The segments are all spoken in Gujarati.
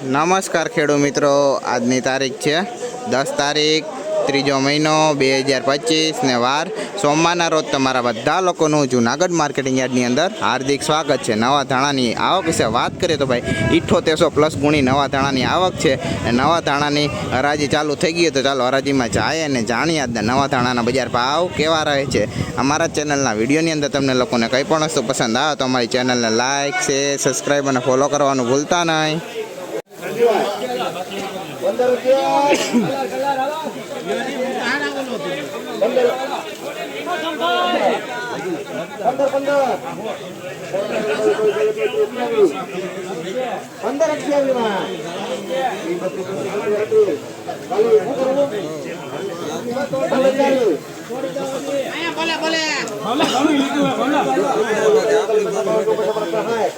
નમસ્કાર ખેડૂત મિત્રો, આજની તારીખ છે દસ તારીખ, ત્રીજો મહિનો બે હજાર પચીસ ને વાર. સોમવારના રોજ તમારા બધા લોકોનું જુનાગઢ માર્કેટિંગ યાર્ડની અંદર હાર્દિક સ્વાગત છે. નવા ધાણાની આવક વિશે વાત કરીએ તો ભાઈ ઇઠ્ઠોતેરસો પ્લસ ગુણી નવા ધાણાની આવક છે. અને નવા ધાણાની હરાજી ચાલુ થઈ ગઈ તો ચાલો હરાજીમાં જાય અને જાણીએ આજના નવા ધાણાના બજાર ભાવ કેવા રહે છે. અમારા ચેનલના વિડીયોની અંદર તમને લોકોને કંઈ પણ વસ્તુ પસંદ આવે તો અમારી ચેનલને લાઇક શેર, સબસ્ક્રાઈબ અને ફોલો કરવાનું ભૂલતા નહીં. પંદર રૂપિયા પંદર પંદર પંદર પંદરસો ને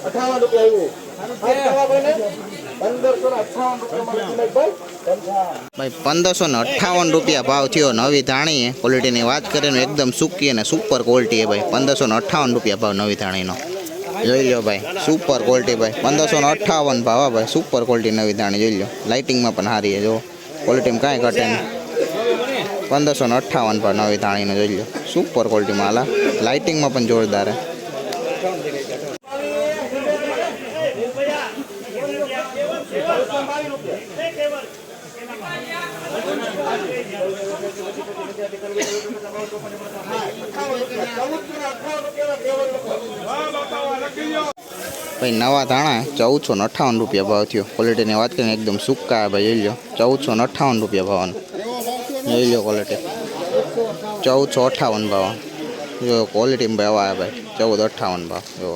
અઠાવન ભાઈ, પંદરસો ને અઠ્ઠાવન રૂપિયા ભાવ થયો. નવી ધાણી ક્વોલિટીની વાત કરીને એકદમ સૂકી અને સુપર ક્વોલિટી ભાઈ. પંદરસો ને અઠ્ઠાવન રૂપિયા ભાવ નવી ધાણીનો. જોઈ લો ભાઈ સુપર ક્વોલિટી ભાઈ. પંદરસો ને અઠ્ઠાવન ભાવ ભાઈ સુપર ક્વોલિટી નવી ધાણી, જોઈ લો. લાઇટિંગમાં પણ સારી છે જો ક્વોલિટીમાં કાંઈ ઘટે નહીં. પંદરસો ને અઠ્ઠાવન ભાવ નવી ધાણીનો, જોઈ લો. સુપર ક્વોલિટીમાં હાલા લાઇટિંગમાં પણ જોરદાર છે. ભાઈ, નવા ધાણા ચૌદસો ને અઠ્ઠાવન રૂપિયા ભાવ થયો. ક્વોલિટીની વાત કરીને એકદમ સૂકા ભાઈ જોઈ લો ચૌદસો ને અઠ્ઠાવન રૂપિયા ભાવનો. જોઈ લો ક્વોલિટી ચૌદસો અઠ્ઠાવન ભાવ. જો ક્વોલિટીમાં ભાવ આવે ભાઈ, ચૌદ અઠ્ઠાવન ભાવ. જો.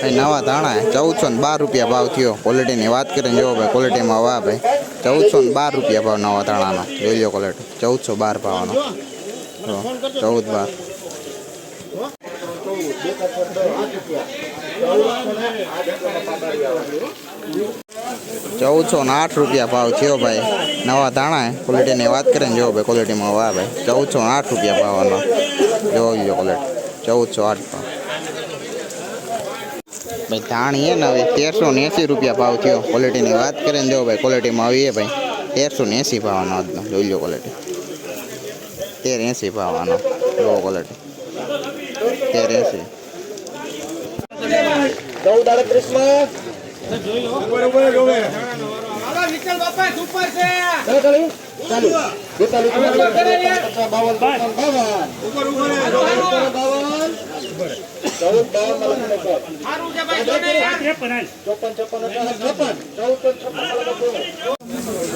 ભાઈ, નવા ધાણા ચૌદસો ને બાર રૂપિયા ભાવ થયો. ક્વોલિટીની વાત કરીને જો ભાઈ ક્વોલિટીમાં વાહ ભાઈ. ચૌદસો ને બાર રૂપિયા ભાવ નવા ધાણાનો. જોઈ લો ક્વોલિટી ચૌદસો બાર ભાવનો. ચૌદ બાર. ચૌદસો ને આઠ રૂપિયા ભાવ થયો ભાઈ. નવા ધાણા ક્વોલિટીની વાત કરીને જો ભાઈ ક્વોલિટીમાં વાહ ભાઈ. ચૌદસો ને આઠ રૂપિયા ભાવનો. જોઈ લો ક્વોલિટી ચૌદસો આઠ ભાવ. ભાઈ, ધાણી હે ને હવે તેરસો ને એંસી રૂપિયા ભાવ થયો. ક્વોલિટીની વાત કરીને જો ભાઈ ક્વોલિટીમાં આવીએ ભાઈ. તેરસો ને એંસી ભાવનો આજનો. જોઈ લો ક્વોલિટી તેર એંસી ભાવનો. જો ક્વોલિટી તેર એંસી. ચૌદ આડત્રીસમાં.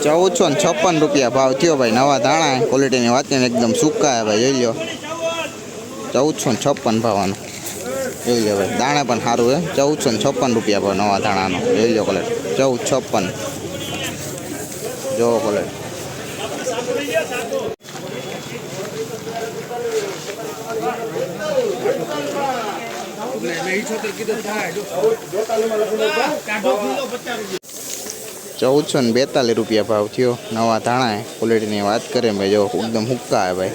ચૌદસો ને છપ્પન રૂપિયા ભાવ થયો ભાઈ નવા ધાણા ક્વોલિટીની વાત એકદમ સૂકા ભાઈ જોઈ લો ચૌદસો ને છપ્પન ભાવનો જોઈ લો દાણા પણ સારું હે ચૌદસો ને છપ્પન રૂપિયા ભાવ નવા ધાણાનો જોઈ લો ક્વોલિટી ચૌદ છપ્પન. જોવો કોલેટ ચૌદસો ને બેતાલીસ રૂપિયા ભાવ થયો. નવા ધાણા ક્વોલિટીની વાત કરીએ ભાઈ, જો એકદમ હુક્કા હે ભાઈ.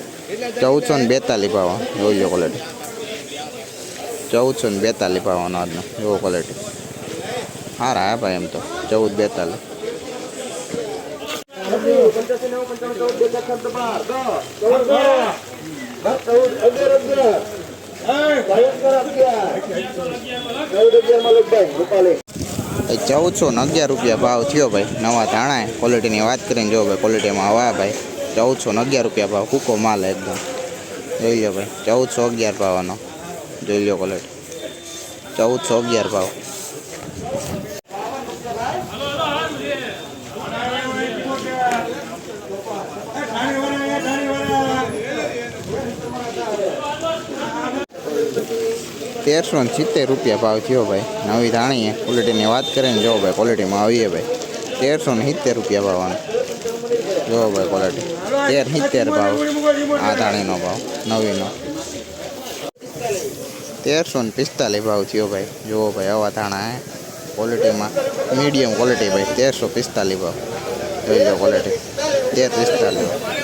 ચૌદસો ને બેતાલીસ ભાવ. જોઈ લો ક્વોલિટી ચૌદસો ને બેતાલીસ પાવાનો આજનો, એવો ક્વોલિટી સારા હા ભાઈ એમ તો, ચૌદ બેતાલીસ. ચૌદસો ને અગિયાર રૂપિયા ભાવ થયો ભાઈ, નવા ધાણા ક્વોલિટીની વાત કરીને જો ભાઈ ક્વોલિટીમાં હવા ભાઈ, ચૌદસો ને અગિયાર રૂપિયા ભાવ કૂકો માલ એકદમ. જોઈ લો ભાઈ, ચૌદસો અગિયાર ભાવનો. જોઈ લો ક્વોલિટી ચૌદસો અગિયાર ભાવ. તેરસો ને સિત્તેર રૂપિયા ભાવ થયો ભાઈ. નવી ધાણી ક્વોલિટીની વાત કરીને જો ભાઈ ક્વોલિટીમાં આવીએ ભાઈ. તેરસો ને સિત્તેર રૂપિયા ભાવનો જો ભાઈ ક્વોલિટી તેર સિત્તેર ભાવ. આ ધાણીનો ભાવ, નવીનો. તેરસો ને પિસ્તાલીસ ભાવ થયો ભાઈ. જુઓ ભાઈ આવા ધાણા, હે. ક્વોલિટીમાં મીડિયમ ક્વોલિટી ભાઈ, તેરસો પિસ્તાલીસ ભાવ. જોઈ લો ક્વોલિટી તેર પિસ્તાલીસ